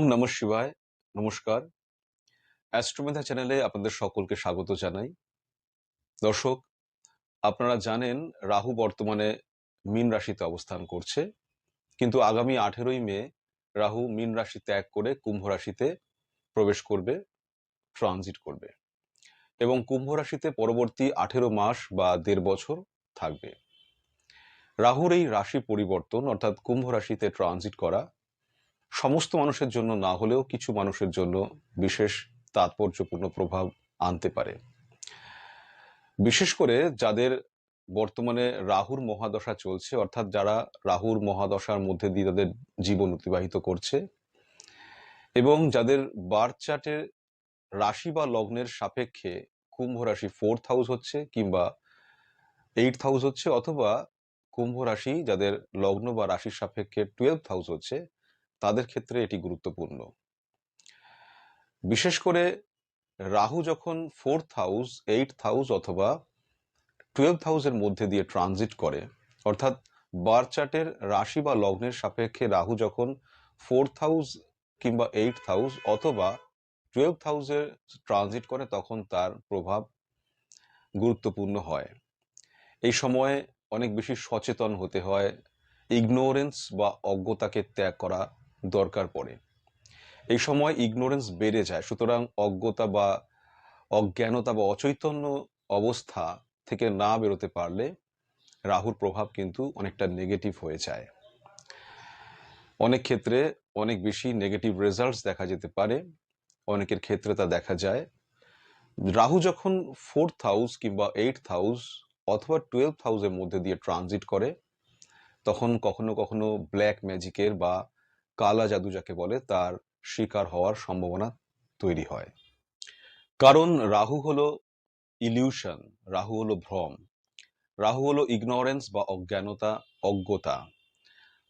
নম শিবায়। নমস্কার। অ্যাস্ট্রোমেধা চ্যানেলে আপনাদের সকলকে স্বাগত জানাই। দর্শক, আপনারা জানেন রাহু বর্তমানে মীন রাশিতে অবস্থান করছে। কিন্তু আগামী আঠেরোই মে রাহু মীন রাশি ত্যাগ করে কুম্ভ রাশিতে প্রবেশ করবে ট্রানজিট করবে এবং কুম্ভ রাশিতে পরবর্তী আঠেরো মাস বা দেড় বছর থাকবে। রাহুর এই রাশি পরিবর্তন অর্থাৎ কুম্ভ রাশিতে ট্রানজিট করা সমস্ত মানুষের জন্য না হলেও কিছু মানুষের জন্য বিশেষ তাৎপর্যপূর্ণ প্রভাব আনতে পারে। বিশেষ করে যাদের বর্তমানে রাহুর মহাদশা চলছে, অর্থাৎ যারা রাহুর মহাদশার মধ্যে দিয়ে তাদের জীবন অতিবাহিত করছে এবং যাদের বার্থ চার্টের রাশি বা লগ্নের সাপেক্ষে কুম্ভ রাশি ফোর্থ হাউস হচ্ছে কিংবা এইট হাউস হচ্ছে, অথবা কুম্ভ রাশি যাদের লগ্ন বা রাশির সাপেক্ষে টুয়েলভ হাউস হচ্ছে তাদের ক্ষেত্রে এটি গুরুত্বপূর্ণ। বিশেষ করে রাহু যখন ফোর্থ হাউস এইট হাউস অথবা টুয়েলভ হাউসের মধ্যে দিয়ে ট্রানজিট করে, অর্থাৎ বার চার্টের রাশি বা লগ্নের সাপেক্ষে রাহু যখন ফোর্থ হাউস কিংবা এইট হাউস অথবা টুয়েলভ হাউসে ট্রানজিট করে, তখন তার প্রভাব গুরুত্বপূর্ণ হয়। এই সময়ে অনেক বেশি সচেতন হতে হয় ইগনোরেন্স বা অজ্ঞতাকে ত্যাগ করা দরকার পড়ে। এই সময় ইগনোরেন্স বেড়ে যায়, সুতরাং অজ্ঞতা বা অজ্ঞানতা বা অচৈতন্য অবস্থা থেকে না বেরোতে পারলে রাহুর প্রভাব কিন্তু অনেকটা নেগেটিভ হয়ে যায়। অনেক ক্ষেত্রে অনেক বেশি নেগেটিভ রেজাল্টস দেখা যেতে পারে, অনেকের ক্ষেত্রে তা দেখা যায়। রাহু যখন ফোর্থ হাউস কিংবা এইট হাউস অথবা টুয়েলভ হাউসের মধ্যে দিয়ে ট্রানজিট করে, তখন কখনো কখনো ব্ল্যাক ম্যাজিকের বা কালা জাদু যাকে বলে, তার শিকার হওয়ার সম্ভাবনা তৈরি হয়। কারণ রাহু হলো ইলিউশন, রাহু হলো ভ্রম, রাহু হলো ইগনোরেন্স বা অজ্ঞানতা, অজ্ঞতা।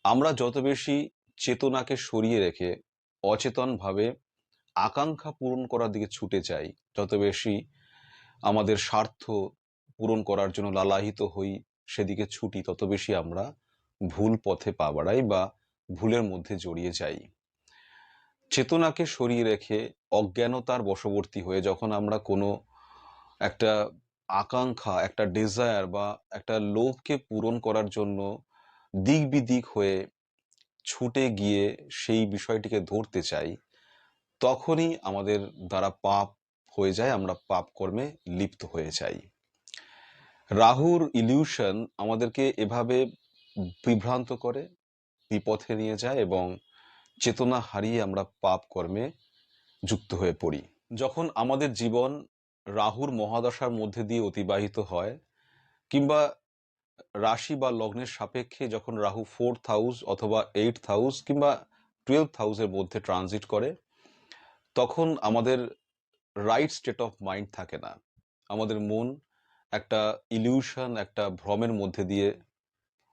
আমরা যত বেশি চেতনাকে সরিয়ে রেখে অচেতনভাবে আকাঙ্ক্ষা পূরণ করার দিকে ছুটে যাই, যত বেশি আমাদের স্বার্থ পূরণ করার জন্য লালাহিত হই, সেদিকে ছুটি, তত বেশি আমরা ভুল পথে পা বাড়াই বা ভুলের মধ্যে জড়িয়ে যাই। চেতনাকে সরিয়ে রেখে অজ্ঞানতার বশবর্তী হয়ে যখন আমরা কোনো একটা আকাঙ্ক্ষা, একটা ডিজায়ার বা একটা লোভকে পূরণ করার জন্য দিক বিদিক হয়ে ছুটে গিয়ে সেই বিষয়টিকে ধরতে চাই, তখনই আমাদের দ্বারা পাপ হয়ে যায়, আমরা পাপ কর্মে লিপ্ত হয়ে যাই। রাহুর ইলিউশন আমাদেরকে এভাবে বিভ্রান্ত করে বিপথে নিয়ে যায় এবং চেতনা হারিয়ে আমরা পাপ কর্মে যুক্ত হয়ে পড়ি। যখন আমাদের জীবন রাহুর মহাদশার মধ্যে দিয়ে অতিবাহিত হয় কিংবা রাশি বা লগ্নের সাপেক্ষে যখন রাহু ফোর্থ হাউস অথবা এইট হাউস কিংবা টুয়েলভ হাউসের মধ্যে ট্রানজিট করে, তখন আমাদের রাইট স্টেট অফ মাইন্ড থাকে না। আমাদের মন একটা ইলিউশন একটা ভ্রমের মধ্যে দিয়ে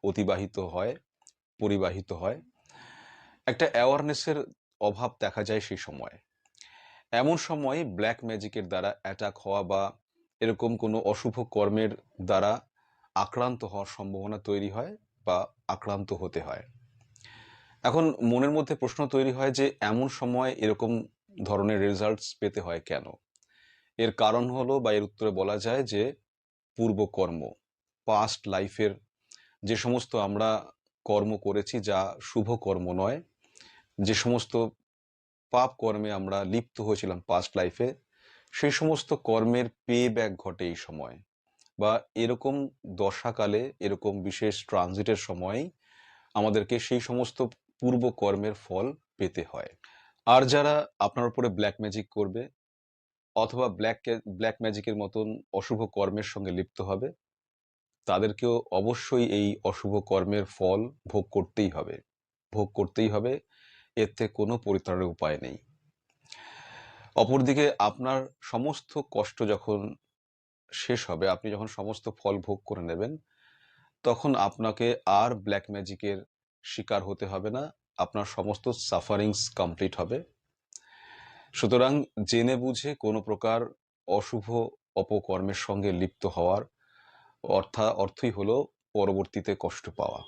অতিবাহিত হয়। পরিবাহিত হয়। একটা অ্যাওয়ারনেসের অভাব দেখা যায় সেই সময়। এমন সময় ব্ল্যাক ম্যাজিকের দ্বারা অ্যাটাক হওয়া বা এরকম কোনো অশুভ কর্মের দ্বারা আক্রান্ত হওয়ার সম্ভাবনা তৈরি হয় বা আক্রান্ত হতে হয়। এখন মনের মধ্যে প্রশ্ন তৈরি হয় যে এমন সময় এরকম ধরনের রেজাল্টস পেতে হয় কেন? এর কারণ হলো বা এর উত্তরে বলা যায় যে পূর্বকর্ম পাস্ট লাইফের যে সমস্ত আমরা কর্ম করেছি যা শুভ কর্ম নয়। যে সমস্ত পাপ কর্মে আমরা লিপ্ত হয়েছিলাম পাস্ট লাইফে সেই সমস্ত কর্মের পে ব্যাক ঘটে এই সময়। বা এরকম দশাকালে, এরকম বিশেষ ট্রানজিটের সময় আমাদেরকে সেই সমস্ত পূর্ব কর্মের ফল পেতে হয়। আর যারা আপনার উপরে ব্ল্যাক ম্যাজিক করবে, অথবা ব্ল্যাক ব্ল্যাক ম্যাজিকের মতন অশুভ কর্মের সঙ্গে লিপ্ত হবে তাদেরকেও অবশ্যই এই অশুভ কর্মের ফল ভোগ করতেই হবে। ভোগ করতেই হবে এর থেকে কোনো পরিত্রাণের উপায় নেই। অপরদিকে আপনার সমস্ত কষ্ট যখন শেষ হবে, আপনি যখন সমস্ত ফল ভোগ করে নেবেন, তখন আপনাকে আর ব্ল্যাক ম্যাজিকের শিকার হতে হবে না, আপনার সমস্ত সাফারিংস কমপ্লিট হবে। সুতরাং জেনে বুঝে কোনো প্রকার অশুভ অপকর্মের সঙ্গে লিপ্ত হওয়ার অর্থা, অর্থই হলো পরবর্তীতে কষ্ট পাওয়া।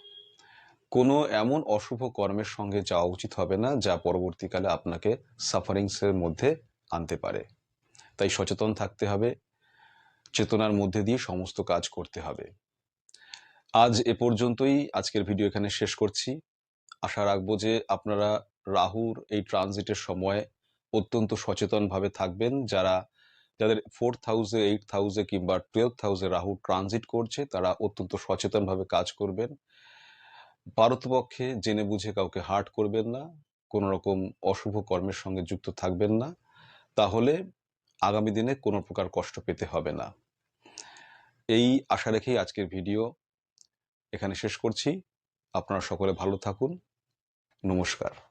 কোনো এমন অশুভ কর্মের সঙ্গে যাওয়া উচিত হবে না, যা পরবর্তীকালে আপনাকে সাফারিংসের মধ্যে আনতে পারে। তাই সচেতন থাকতে হবে, চেতনার মধ্যে দিয়ে সমস্ত কাজ করতে হবে। আজ এ পর্যন্তই, আজকের ভিডিও এখানে শেষ করছি। আশা রাখব যে আপনারা রাহুর এই ট্রানজিটের সময় অত্যন্ত সচেতনভাবে থাকবেন, যারা যাদের ফোর হাউসে এইট হাউসে কিংবা টুয়েলভ হাউসে রাহু ট্রানজিট করছে, তারা অত্যন্ত সচেতনভাবে কাজ করবেন। পারতপক্ষে জেনে বুঝে কাউকে হার্ট করবেন না কোনো রকম অশুভ কর্মের সঙ্গে যুক্ত থাকবেন না, তাহলে আগামী দিনে কোনো প্রকার কষ্ট পেতে হবে না। এই আশা রেখেই আজকের ভিডিও এখানে শেষ করছি। আপনারা সকলে ভালো থাকুন। নমস্কার।